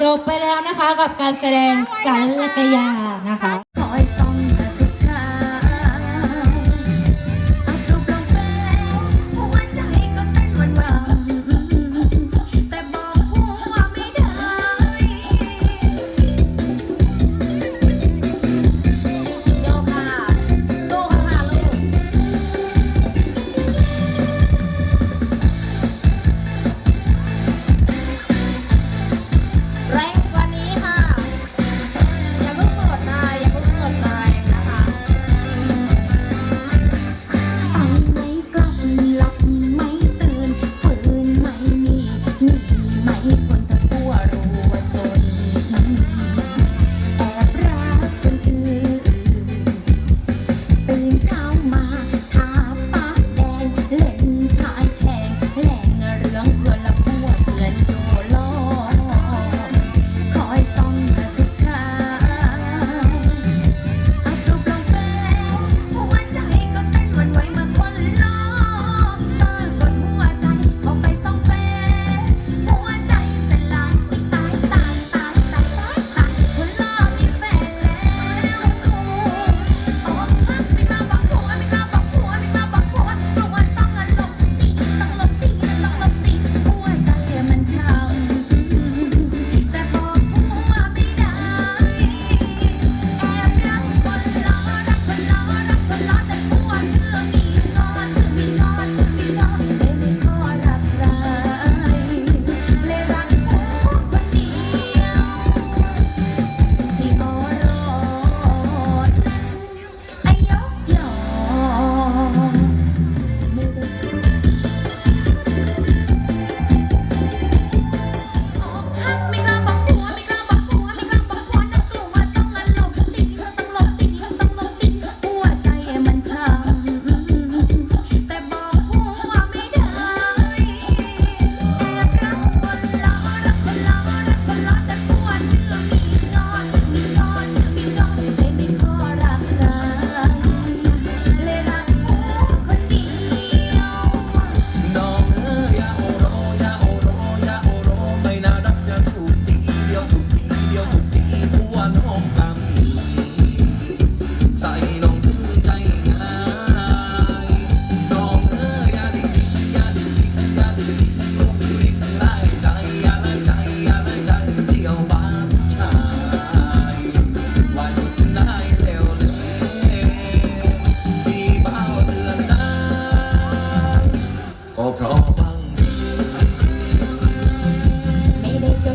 จบไปแล้วนะคะกับการแสดงสารกยานะคะ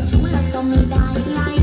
จุ๊บแล้ก็ไม่ได้ไล่